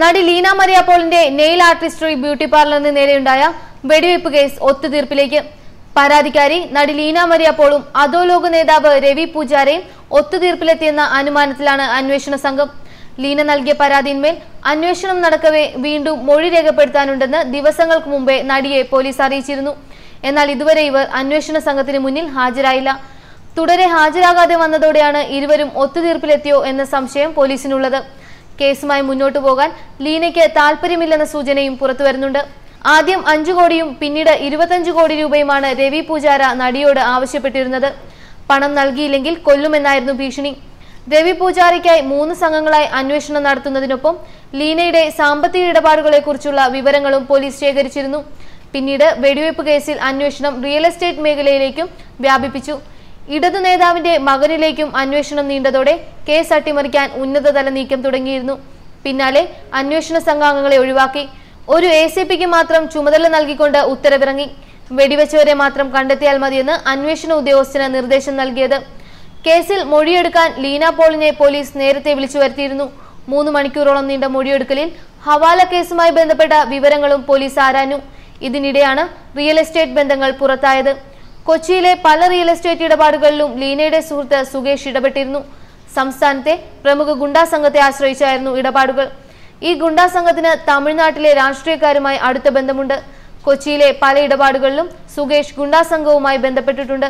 നടി ലീന മരിയ പോളിന്റെ nail artistry beauty പാർലറിന് നേരെയുണ്ടായ വെടിവയ്പ് കേസ് ഒത്തുതീർപ്പിലേക്ക്. പരാതിക്കാരി നടി ലീന മരിയ പോളും അധോലോക നേതാവ് രവി പൂജാരയും ഒത്തുതീർപ്പിലെത്തിയെന്ന അനുമാനത്തിലാണ് അന്വേഷണ സംഘം. ലീന നൽകിയ പരാതിയിന്മേൽ അന്വേഷണം നടക്കവേ വീണ്ടും മൊഴി രേഖപ്പെടുത്താനുണ്ടെന്ന് ദിവസങ്ങൾക്ക് മുമ്പേ നടിയെ പോലീസ് അറിയിച്ചിരുന്നു. എന്നാൽ ഇതുവരെ ഇവർ അന്വേഷണ സംഘത്തിന് മുന്നിൽ ഹാജരായില്ല. തുടരെ ഹാജരാകാതെ വന്നതോടെയാണ് ഇരുവരും ഒത്തുതീർപ്പിലെത്തിയോ എന്ന സംശയം പോലീസിനുള്ളത്. കേസുമായി മുന്നോട്ടു പോകാൻ ലീനയ്ക്ക് താല്പര്യമില്ലെന്ന സൂചനയും പുറത്തുവരുന്നുണ്ട് ആദ്യം അഞ്ചു കോടിയും പിന്നീട് ഇരുപത്തഞ്ച് കോടി രൂപയുമാണ് രവി പൂജാര നടിയോട് ആവശ്യപ്പെട്ടിരുന്നത്. പണം നൽകിയില്ലെങ്കിൽ കൊല്ലുമെന്നായിരുന്നു ഭീഷണി. രവി പൂജാരയ്ക്കായി മൂന്ന് സംഘങ്ങളായി അന്വേഷണം നടത്തുന്നതിനൊപ്പം ലീനയുടെ സാമ്പത്തിക ഇടപാടുകളെക്കുറിച്ചുള്ള വിവരങ്ങളും പോലീസ് ശേഖരിച്ചിരുന്നു. പിന്നീട് വെടിവയ്പ് കേസിൽ അന്വേഷണം റിയൽ എസ്റ്റേറ്റ് മേഖലയിലേക്കും വ്യാപിപ്പിച്ചു. ഇടതു നേതാവിന്റെ മകനിലേക്കും അന്വേഷണം നീണ്ടതോടെ കേസ് അട്ടിമറിക്കാൻ ഉന്നതതല നീക്കം തുടങ്ങിയിരുന്നു. പിന്നാലെ അന്വേഷണ സംഘാംഗങ്ങളെ ഒഴിവാക്കി. ഒരു എ മാത്രം ചുമതല നൽകിക്കൊണ്ട് ഉത്തരവിറങ്ങി. വെടിവെച്ചവരെ മാത്രം കണ്ടെത്തിയാൽ മതിയെന്ന് അന്വേഷണ ഉദ്യോഗസ്ഥന് നിർദ്ദേശം നൽകിയത്. കേസിൽ മൊഴിയെടുക്കാൻ ലീന പോളിനെ പോലീസ് നേരത്തെ വിളിച്ചു വരുത്തിയിരുന്നു. മൂന്ന് മണിക്കൂറോളം നീണ്ട മൊഴിയെടുക്കലിൽ ഹവാല കേസുമായി ബന്ധപ്പെട്ട വിവരങ്ങളും പോലീസ് ആരാഞ്ഞു. ഇതിനിടെയാണ് റിയൽ എസ്റ്റേറ്റ് ബന്ധങ്ങൾ പുറത്തായത്. കൊച്ചിയിലെ പല റിയൽ എസ്റ്റേറ്റ് ഇടപാടുകളിലും ലീനയുടെ സുഹൃത്ത് സുകേഷ് ഇടപെട്ടിരുന്നു. സംസ്ഥാനത്തെ പ്രമുഖ ഗുണ്ടാ സംഘത്തെ ആശ്രയിച്ചായിരുന്നു ഇടപാടുകൾ. ഈ ഗുണ്ടാ സംഘത്തിന് തമിഴ്നാട്ടിലെ രാഷ്ട്രീയക്കാരുമായി അടുത്ത ബന്ധമുണ്ട്. കൊച്ചിയിലെ പല ഇടപാടുകളിലും സുകേഷ് ഗുണ്ടാ സംഘവുമായി ബന്ധപ്പെട്ടിട്ടുണ്ട്.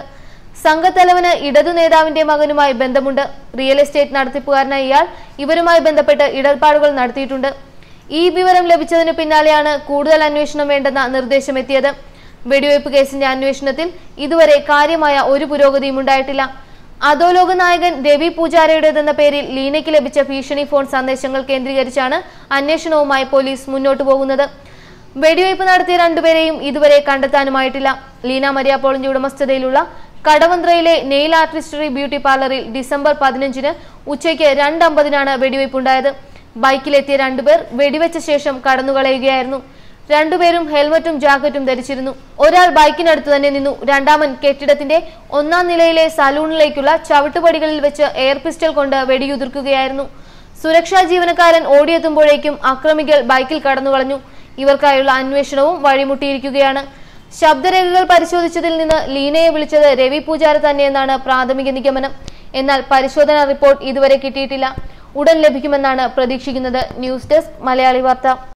സംഘത്തലവന് ഇടതു നേതാവിന്റെ മകനുമായി ബന്ധമുണ്ട്. റിയൽ എസ്റ്റേറ്റ് നടത്തിപ്പുകാരനായ ഇയാൾ ഇവരുമായി ബന്ധപ്പെട്ട് ഇടപാടുകൾ നടത്തിയിട്ടുണ്ട്. ഈ വിവരം ലഭിച്ചതിന് പിന്നാലെയാണ് കൂടുതൽ അന്വേഷണം വേണ്ടെന്ന നിർദ്ദേശമെത്തിയത്. വെടിവയ്പ് കേസിന്റെ അന്വേഷണത്തിൽ ഇതുവരെ കാര്യമായ ഒരു പുരോഗതിയും ഉണ്ടായിട്ടില്ല. അധോലോക നായകൻ രവി പൂജാരയുടേതെന്ന പേരിൽ ലീനയ്ക്ക് ലഭിച്ച ഭീഷണി ഫോൺ സന്ദേശങ്ങൾ കേന്ദ്രീകരിച്ചാണ് അന്വേഷണവുമായി പോലീസ് മുന്നോട്ടു പോകുന്നത്. വെടിവയ്പ് നടത്തിയ രണ്ടുപേരെയും ഇതുവരെ കണ്ടെത്താനുമായിട്ടില്ല. ലീന മരിയ പോളിന്റെ ഉടമസ്ഥതയിലുള്ള കടവന്ത്രയിലെ നെയിൽ ആർട്ടിസ്റ്ററി ബ്യൂട്ടി പാർലറിൽ ഡിസംബർ പതിനഞ്ചിന് ഉച്ചയ്ക്ക് രണ്ടമ്പതിനാണ് വെടിവയ്പ് ഉണ്ടായത്. ബൈക്കിലെത്തിയ രണ്ടുപേർ വെടിവെച്ച ശേഷം കടന്നുകളയുകയായിരുന്നു. രണ്ടുപേരും ഹെൽമറ്റും ജാക്കറ്റും ധരിച്ചിരുന്നു. ഒരാൾ ബൈക്കിനടുത്ത് തന്നെ നിന്നു. രണ്ടാമൻ കെട്ടിടത്തിന്റെ ഒന്നാം നിലയിലെ സലൂണിലേക്കുള്ള ചവിട്ടുപടികളിൽ വെച്ച് എയർ പിസ്റ്റൽ കൊണ്ട് വെടിയുതിർക്കുകയായിരുന്നു. സുരക്ഷാ ജീവനക്കാരൻ ഓടിയെത്തുമ്പോഴേക്കും അക്രമികൾ ബൈക്കിൽ കടന്നുകളഞ്ഞു. ഇവർക്കായുള്ള അന്വേഷണവും വഴിമുട്ടിയിരിക്കുകയാണ്. ശബ്ദരേഖകൾ പരിശോധിച്ചതിൽ നിന്ന് ലീനയെ വിളിച്ചത് രവി പൂജാര തന്നെയെന്നാണ് പ്രാഥമിക നിഗമനം. എന്നാൽ പരിശോധനാ റിപ്പോർട്ട് ഇതുവരെ കിട്ടിയിട്ടില്ല. ഉടൻ ലഭിക്കുമെന്നാണ് പ്രതീക്ഷിക്കുന്നത്. ന്യൂസ് ഡെസ്ക് മലയാളി വാർത്ത.